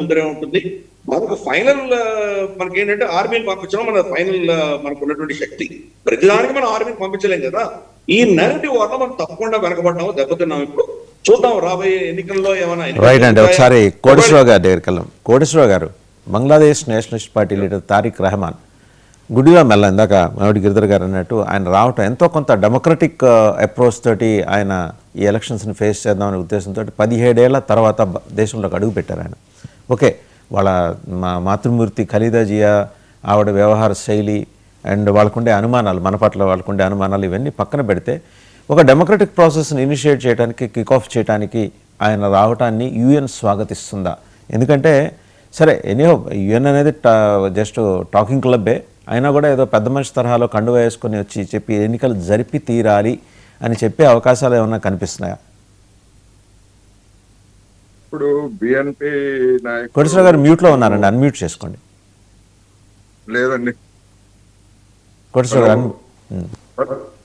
ముందరే ఉంటుంది. మనకు ఫైనల్ మనకి ఏంటంటే ఆర్మీని పంపించడం మన ఫైనల్ మనకు ఉన్నటువంటి శక్తి. ప్రతిదానికి మనం ఆర్మీని పంపించలేం కదా. ఈ నెరటివ్ వల్ల మనం తప్పకుండా వెనకబడ్డాము? దెబ్బతిన్నాం ఇప్పుడు? చూద్దాం రాబోయే ఎన్నికల్లో ఏమైనా రైట్ అండి? ఒకసారి కోటేశ్వరరావు గారి దగ్గరికి కోటేశ్వరరావు గారు Bangladesh nationalist party leader Tariq Rahman. గుడిగా మెల్ల ఇందాక మామిడి గిరిధర్ గారు అన్నట్టు ఆయన రావటం ఎంతో కొంత డెమోక్రటిక్ అప్రోచ్ తోటి ఆయన ఈ ఎలక్షన్స్ని ఫేస్ చేద్దామనే ఉద్దేశంతో పదిహేడేళ్ళ తర్వాత దేశంలోకి అడుగు పెట్టారు ఆయన. ఓకే వాళ్ళ మా మాతృమూర్తి ఖలీదా జియా ఆవిడ వ్యవహార శైలి అండ్ వాళ్ళకుండే అనుమానాలు మన పట్ల వాళ్ళకుండే అనుమానాలు ఇవన్నీ పక్కన పెడితే ఒక డెమోక్రటిక్ ప్రాసెస్ని ఇనిషియేట్ చేయడానికి కిక్ ఆఫ్ చేయడానికి ఆయన రావటాన్ని యుఎన్ స్వాగతిస్తుందా? ఎందుకంటే సరే ఎనీహో యుఎన్ అనేది జస్ట్ టాకింగ్ క్లబ్బే అయినా కూడా ఏదో పెద్ద మనిషి తరహాలో కండు వేసుకొని వచ్చి చెప్పి ఎన్నికలు జరిపి తీరాలి అని చెప్పే అవకాశాలు ఏమన్నా కనిపిస్తున్నాయా? ఇప్పుడు బిఎన్పి నాయకుడు కోటేశ్వర గారు మ్యూట్లో ఉన్నారండి అన్మ్యూట్ చేసుకోండి. లేదండి. కోటేశ్వర గారు un- ఉమ్.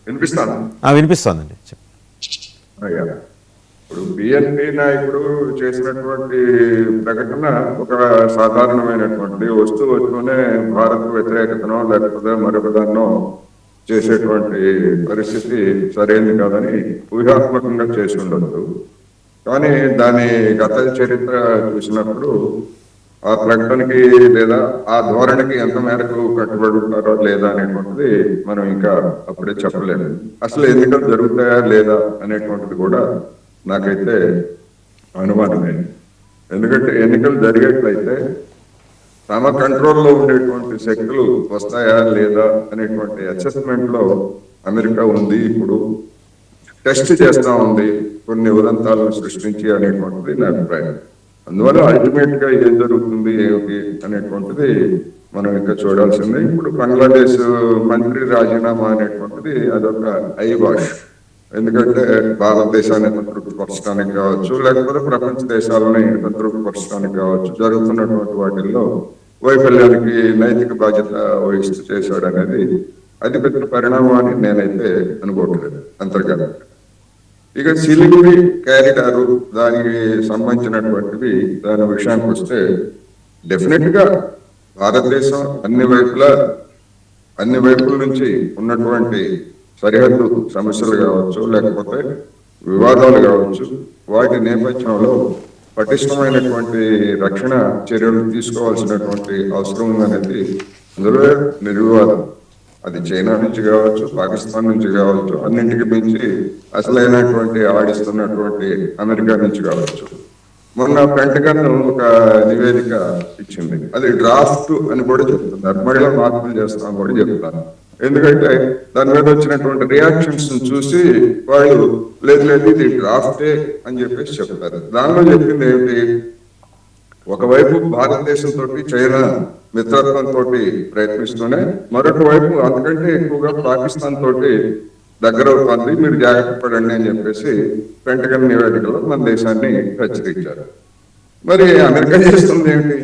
వినిపిస్తాను? ఆ, వినిపిస్తోందండి చెప్పు. అయ్యా. ఇప్పుడు బిఎన్పి నాయకుడు చేసినటువంటి ప్రకటన ఒక సాధారణమైనటువంటి వస్తూ వస్తూనే భారత్ వ్యతిరేకతనో లేకపోతే మరొక దాన్నో చేసేటువంటి పరిస్థితి సరైనది కాదని ఊహాత్మకంగా చేసి ఉండొచ్చు కానీ దాని గత చరిత్ర చూసినప్పుడు ఆ ప్రకటనకి లేదా ఆ ధోరణికి ఎంత మేరకు కట్టుబడి ఉంటారో లేదా అనేటువంటిది మనం ఇంకా అప్పుడే చెప్పలేము. అసలు ఎన్నికలు జరుగుతాయా లేదా అనేటువంటిది కూడా నాకైతే అనుమానమే. ఎందుకంటే ఎన్నికలు జరిగేట్లయితే తమ కంట్రోల్లో ఉండేటువంటి శక్తులు వస్తాయా లేదా అనేటువంటి అసెస్మెంట్లో అమెరికా ఉంది ఇప్పుడు. టెస్ట్ చేస్తా ఉంది కొన్ని ఉదంతాలను సృష్టించి అనేటువంటిది నా అభిప్రాయం. అందువల్ల అల్టిమేట్గా ఏం జరుగుతుంది ఏమిటి అనేటువంటిది మనం ఇంకా చూడాల్సిందే. ఇప్పుడు బంగ్లాదేశ్ మంత్రి రాజీనామా అనేటువంటిది అదొక ఐ వాష్ ఎందుకంటే భారతదేశాన్ని సంతృప్తిపరచడానికి కావచ్చు లేకపోతే ప్రపంచ దేశాలని సంతృప్తిపరచడానికి కావచ్చు జరుగుతున్నటువంటి వాటిల్లో వైఫల్యానికి నైతిక బాధ్యత వహిస్తూ చేశాడు అనేది అది పెద్ద పరిణామం అని నేనైతే అనుకోవట్లేదు అంతర్గతంగా. ఇక సిలిగురి క్యారిడారు దానికి సంబంధించినటువంటివి దాని విషయానికి వస్తే డెఫినెట్గా భారతదేశం అన్ని వైపులా అన్ని వైపుల నుంచి ఉన్నటువంటి సరిహద్దు సమస్యలు కావచ్చు లేకపోతే వివాదాలు కావచ్చు వాటి నేపథ్యంలో పటిష్టమైనటువంటి రక్షణ చర్యలు తీసుకోవాల్సినటువంటి అవసరం ఉందనేది అందులో నిర్వివాదం. అది చైనా నుంచి కావచ్చు పాకిస్తాన్ నుంచి కావచ్చు అన్నింటికి మించి అసలైనటువంటి ఆడిస్తున్నటువంటి అమెరికా నుంచి కావచ్చు. మొన్న పెంటగన్ ఒక నివేదిక ఇచ్చింది. అది డ్రాఫ్ట్ అని కూడా చెప్తున్నారు మళ్ళీ మార్పులు చేస్తాం కూడా చెప్తారు ఎందుకంటే దాని మీద వచ్చినటువంటి రియాక్షన్స్ చూసి వాళ్ళు లేదు లేదు ఇది డ్రాఫ్టే అని చెప్పేసి చెప్తారు. దానిలో చెప్పింది ఏంటి? ఒకవైపు భారతదేశంతో చైనా మిత్రత్వంతో ప్రయత్నిస్తూనే మరొక వైపు అంతకంటే ఎక్కువగా పాకిస్తాన్ తోటి దగ్గర అవుతుంది మీరు జాగ్రత్త పడండి అని చెప్పేసి పెంటగన్ నివేదికలో మన దేశాన్ని హెచ్చరించారు మరి అమెరికా చేస్తుంది ఏంటి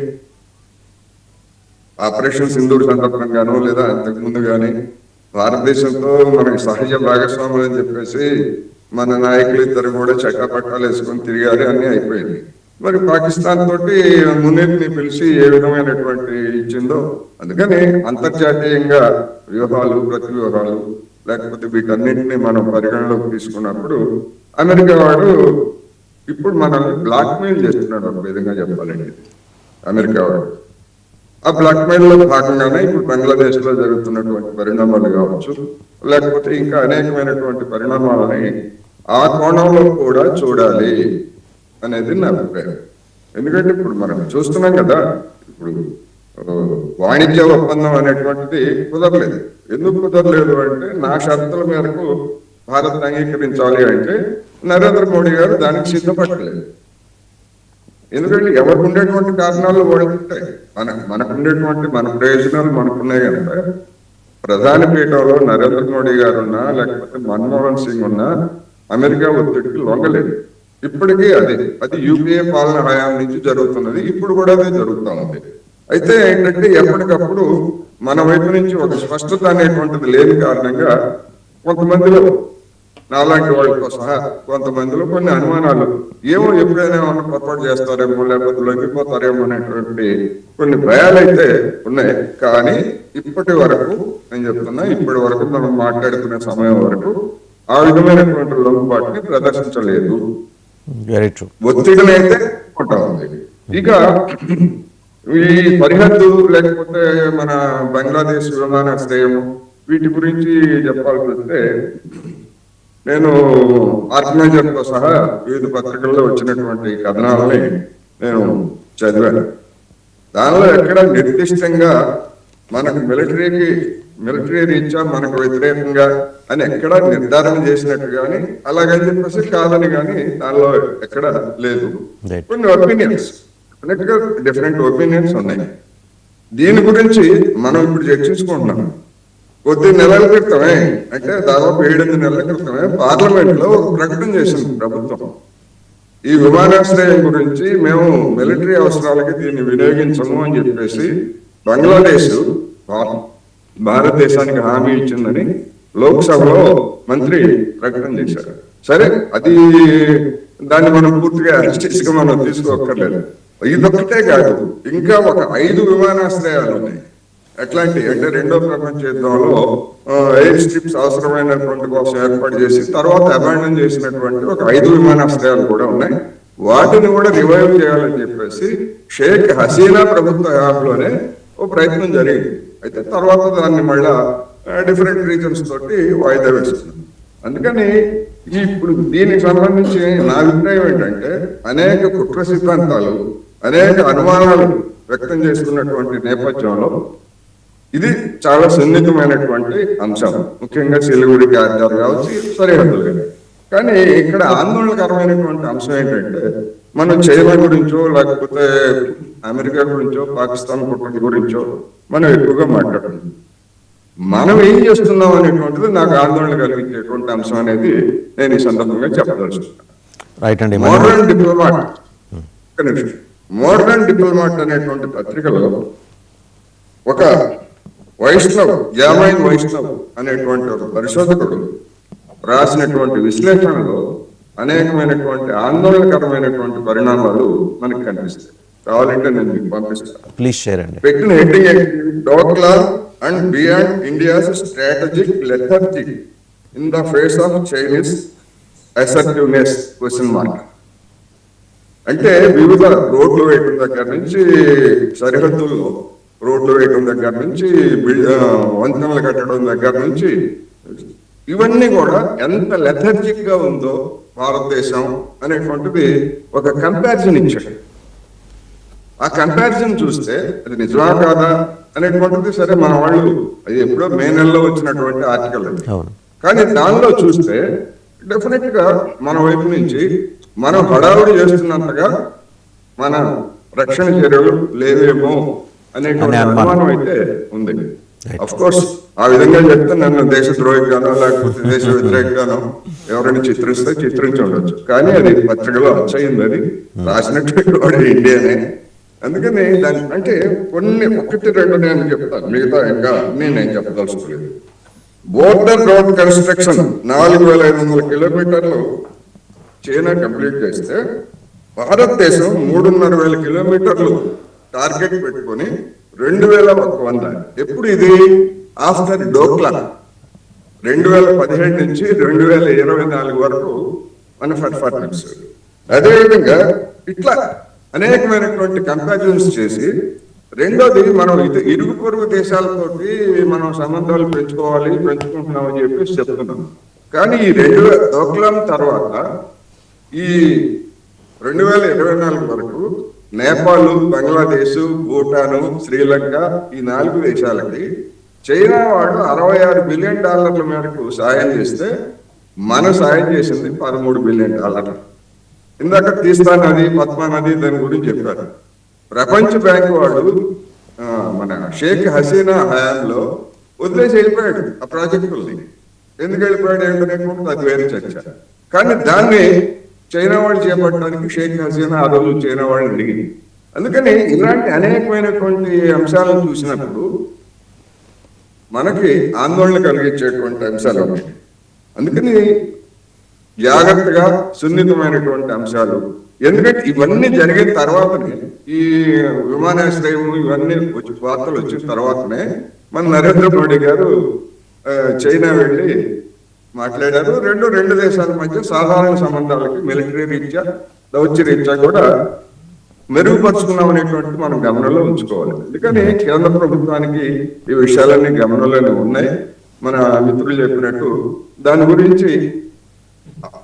ఆపరేషన్ సింధూర్ సందర్భంగానో లేదా అంతకు ముందు భారతదేశంతో మనకి సహజ భాగస్వాములు అని చెప్పేసి మన నాయకులు ఇద్దరు కూడా చక్కపట్టాలు వేసుకొని తిరిగారు అని అయిపోయింది. మరి పాకిస్తాన్ తోటి మునీర్ని పిలిచి ఏ విధమైనటువంటి ఇచ్చిందో అందుకని అంతర్జాతీయంగా వ్యూహాలు ప్రతి వ్యూహాలు లేకపోతే వీటన్నింటినీ మనం పరిగణలోకి తీసుకున్నప్పుడు అమెరికా వాడు ఇప్పుడు మనల్ని బ్లాక్మెయిల్ చేస్తున్నాడు ఒక విధంగా చెప్పాలండి అమెరికా వాడు. ఆ బ్లాక్మెయిల్లో భాగంగానే ఇప్పుడు బంగ్లాదేశ్లో జరుగుతున్నటువంటి పరిణామాలు కావచ్చు లేకపోతే ఇంకా అనేకమైనటువంటి పరిణామాలని ఆ కోణంలో కూడా చూడాలి. అనేది నా అభిప్రాయం. ఎందుకంటే ఇప్పుడు మనం చూస్తున్నాం కదా ఇప్పుడు వాణిజ్య ఒప్పందం అనేటువంటిది కుదరలేదు. ఎందుకు కుదరలేదు అంటే నా షరతుల మేరకు భారత్ అంగీకరించాలి అంటే నరేంద్ర మోడీ గారు దానికి సిద్ధపడలేదు. ఎందుకంటే ఎవరికి ఉండేటువంటి కారణాలు వాళ్ళకి ఉంటాయి మన మనకు ఉండేటువంటి మన ప్రయోజనాలు మనకున్నాయి కనుక ప్రధాని పీఠంలో నరేంద్ర మోడీ గారు ఉన్నా లేకపోతే మన్మోహన్ సింగ్ ఉన్నా అమెరికా ఒత్తిడికి లొంగలేదు. ఇప్పటికీ అదే అది యూపీఏ పాలన హయాం నుంచి జరుగుతున్నది. ఇప్పుడు కూడా అదే జరుగుతా ఉంది. అయితే ఏంటంటే ఎప్పటికప్పుడు మన వైపు నుంచి ఒక స్పష్టత అనేటువంటిది లేని కారణంగా కొంతమందిలో నాలాంటి వాళ్ళతో సహా కొంతమందిలో కొన్ని అనుమానాలు. ఏమో ఎప్పుడైనా ఏమన్నా పొరపాటు చేస్తారేమో లేకపోతే లొంగిపోతారేమో అనేటువంటి కొన్ని భయాలైతే అయితే ఉన్నాయి. కానీ ఇప్పటి వరకు నేను చెప్తున్నా ఇప్పటి వరకు మనం మాట్లాడుకునే సమయం వరకు ఆ విధమైనటువంటి లొంగుబాటుని ప్రదర్శించలేదు. వెరీ ట్రూ ఒత్తిడిని అయితే ఇక ఈ సరిహద్దు లేకపోతే మన బంగ్లాదేశ్ విమానాశ్రయం వీటి గురించి చెప్పాల్సి వస్తే నేను ఆర్గనైజర్ సహా వివిధ పత్రికల్లో వచ్చినటువంటి కథనాలని నేను చదివాను. దానిలో ఎక్కడ నిర్దిష్టంగా మనకు మిలిటరీకి మిలిటరీ రీత్యా మనకు వ్యతిరేకంగా అని ఎక్కడ నిర్ధారణ చేసినట్టు గాని అలాగని చెప్పేసి కాదని గాని దానిలో ఎక్కడ లేదు. కొన్ని ఒపీనియన్స్ డిఫరెంట్ ఒపీనియన్స్ ఉన్నాయి. దీని గురించి మనం ఇప్పుడు చర్చించుకుంటున్నాం. కొద్ది నెలల క్రితమే అంటే దాదాపు ఏడెనిమిది నెలల క్రితమే పార్లమెంట్లో ఒక ప్రకటన చేసింది ప్రభుత్వం. ఈ విమానాశ్రయం గురించి మేము మిలిటరీ అవసరాలకి దీన్ని వినియోగించము అని చెప్పేసి బంగ్లాదేశ్ భారతదేశానికి హామీ ఇచ్చిందని లోక్సభలో మంత్రి ప్రకటన చేశారు. సరే అది దాన్ని మనం పూర్తిగా యాస్టిక్స్గా మనం తీసుకోక్కర్లేదు. ఇదొక్కటే కాదు ఇంకా ఒక ఐదు విమానాశ్రయాలు ఉన్నాయి. ఎట్లాంటి అంటే రెండో ప్రపంచ యుద్ధంలో ఎయిర్ స్ట్రిప్స్ అవసరమైనటువంటి కోసం ఏర్పాటు చేసి తర్వాత అబాండన్ చేసినటువంటి ఒక ఐదు విమానాశ్రయాలు కూడా ఉన్నాయి. వాటిని కూడా రివైవ్ చేయాలని చెప్పేసి షేక్ హసీనా ప్రభుత్వ హయాంలోనే ఓ ప్రయత్నం జరిగింది. అయితే తర్వాత దాన్ని మళ్ళా డిఫరెంట్ రీజన్స్ తోటి వాయిదా వేస్తుంది అందుకని ఇప్పుడు దీనికి సంబంధించి నా అభిప్రాయం ఏంటంటే అనేక కుట్ర సిద్ధాంతాలు అనేక అనుమానాలు వ్యక్తం చేస్తున్నటువంటి నేపథ్యంలో ఇది చాలా సున్నితమైనటువంటి అంశం. ముఖ్యంగా సిలిగుడి కారిడార్ కావచ్చు సరిహద్దులు కావచ్చు. కానీ ఇక్కడ ఆందోళనకరమైనటువంటి అంశం ఏంటంటే మనం చైనా గురించో లేకపోతే అమెరికా గురించో పాకిస్తాన్ కుట్ర గురించో మనం ఎక్కువగా మాట్లాడుతున్నాం మనం ఏం చేస్తున్నాం అనేటువంటిది నాకు ఆందోళన కలిగించేటువంటి అంశం అనేది నేను ఈ సందర్భంగా చెప్పదలుచుకున్నాను. మోడర్న్ డిప్లొమాట్ మోడర్న్ డిప్లొమాట్ అనేటువంటి పత్రికలో ఒక వైష్ణవ్ జామైన్ వైష్ణవ్ అనేటువంటి ఒక పరిశోధకుడు రాసినటువంటి విశ్లేషణలో అనేకమైనటువంటి ఆందోళనకరమైనటువంటి పరిణామాలు మనకు కనిపిస్తాయి. కావాలంటే నేను మీకు పంపిస్తాను. ప్లీజ్ షేర్ అండి. పెట్టిన heading Doklam and beyond India's strategic lethargy in the face of Chinese assertiveness question mark అంటే వివిధ రోడ్లు వేయటం దగ్గర నుంచి సరిహద్దుల్లో రోడ్లు వేయటం దగ్గర నుంచి వంతెనలు కట్టడం దగ్గర నుంచి ఇవన్నీ కూడా ఎంత లెథర్జిక్గా ఉందో భారతదేశం అనేటువంటిది ఒక కంపారిజన్ ఇచ్చాడు. ఆ కంపారిజన్ చూస్తే అది నిజమా కాదా అనేటువంటిది సరే మన వాళ్ళు అది ఎప్పుడో మే నెలలో వచ్చినటువంటి ఆర్టికల్ అది. కానీ దానిలో చూస్తే డెఫినెట్గా మన వైపు నుంచి మనం హడావుడి చేస్తున్నంతగా మన రక్షణ చర్యలు లేవేమో అనేటువంటి అనే అనుమానం. అయితే ఉంది. అఫ్ కోర్స్ ఆ విధంగా చెప్తే నన్ను దేశ ద్రోహిగానో లేకపోతే దేశ వ్యతిరేకగానో ఎవరైనా చిత్రిస్తే చిత్రించి ఉండొచ్చు. కానీ అది పత్రికలో అచ్చయింది అది. రాసినటువంటి వాడు ఇండియానే. అందుకని దాని అంటే కొన్ని ఒకటి రెండు నేను చెప్తాను. మిగతా ఇంకా నేనేం నేను చెప్పదలుచుకోలేదు. బోర్డర్ రోడ్ కన్స్ట్రక్షన్ నాలుగు వేల ఐదు వందల కిలోమీటర్లు చైనా కంప్లీట్ చేస్తే భారతదేశం మూడున్నర వేల కిలోమీటర్లు టార్గెట్ పెట్టుకొని రెండు వేల ఒక వంద. ఎప్పుడు ఇది? ఆఫ్టర్ డోక్లా రెండు వేల పదిహేడు నుంచి రెండు వేల ఇరవై నాలుగు వరకు మన పర్ఫార్మెన్స్ అదేవిధంగా ఇట్లా అనేకమైనటువంటి కంపారిజన్స్ చేసి రెండోది మనం ఇది ఇరుగు పొరుగు దేశాలతోటి మనం సంబంధాలు పెంచుకోవాలి పెంచుకుంటున్నాం అని చెప్పేసి చెప్తున్నాం. కానీ ఈ రెండు వే- తర్వాత ఈ రెండు వేల ఇరవై నాలుగు వరకు నేపాల్ బంగ్లాదేశ్ భూటాను శ్రీలంక ఈ నాలుగు దేశాలకి చైనా వాళ్ళు అరవై ఆరు బిలియన్ డాలర్ల మేరకు సాయం చేస్తే మన సాయం చేసింది పదమూడు బిలియన్ డాలర్లు. ఇందాక తీస్తా నది పద్మా నది దాని గురించి చెప్పారు. ప్రపంచ బ్యాంక్ వాడు ఆ, మన షేక్ హసీనా హయాంలో వదిలేసి వెళ్ళిపోయాడు ఆ ప్రాజెక్టుల్ని. ఎందుకు వెళ్ళిపోయాడు ఏంటనేటువంటి అది వేరే చర్చ కానీ దాన్ని చైనా వాళ్ళు చేపట్టడానికి షేక్ హసీనా ఆ రోజు చైనా వాళ్ళని అడిగింది. అందుకని ఇలాంటి అనేకమైనటువంటి అంశాలను చూసినప్పుడు మనకి ఆందోళన కలిగించేటువంటి అంశాలు ఉన్నాయి. అందుకని జాగ్రత్తగా సున్నితమైనటువంటి అంశాలు. ఎందుకంటే ఇవన్నీ జరిగిన తర్వాతనే ఈ విమానాశ్రయం ఇవన్నీ వచ్చి వార్తలు వచ్చిన తర్వాతనే మన నరేంద్ర మోడీ గారు చైనా వెళ్ళి మాట్లాడారు. రెండు రెండు దేశాల మధ్య సాధారణ సంబంధాలకి మిలిటరీ రీత్యా దౌత్య రీత్యా కూడా మెరుగుపరుచుకున్నాం అనేటువంటి మనం గమనంలో ఉంచుకోవాలి. అందుకని కేంద్ర ప్రభుత్వానికి ఈ విషయాలన్నీ గమనంలోనే ఉన్నాయి. మన మిత్రులు చెప్పినట్టు దాని గురించి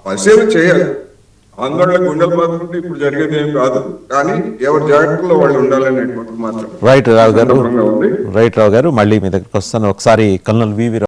పరిశీలన చేయాలి. ఆందోళన గుండెలు బాదుకుంటే ఇప్పుడు జరిగేది ఏం కాదు. కానీ ఎవరి జాగ్రత్తలో వాళ్ళు ఉండాలనేటువంటి మాత్రం రైట్ రావు గారు. రైట్ రావు గారు మళ్ళీ మీ దగ్గరికి వస్తాను. ఒకసారి కల్నల్ వివి